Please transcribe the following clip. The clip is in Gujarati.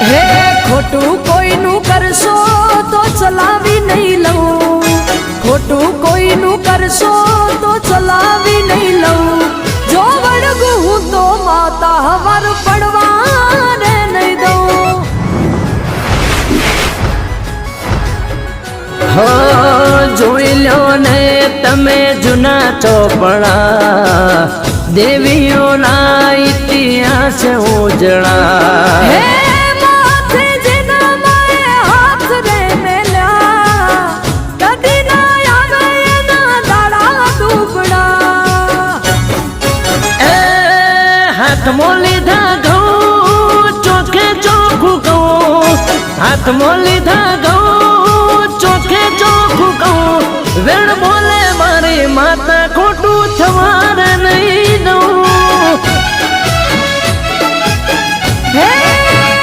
હે ખોટું કોઈનું કરશો તો ચલાવી નહીં લઉં. ખોટું કોઈનું કરશો તો ચલાવી નહીં લઉં. જો વળગું હું તો માતા હવર પડવા રે નહીં દઉં. હો જોઈ લો ને તમે જૂના ચોપડા. દેવીઓના ઇતિહાસ ઉજળા. हाथ मोली धागो चोखे चोखु को हाथ मोली धागो चोखे चोखु को बोले मारी माता खोटू छवा।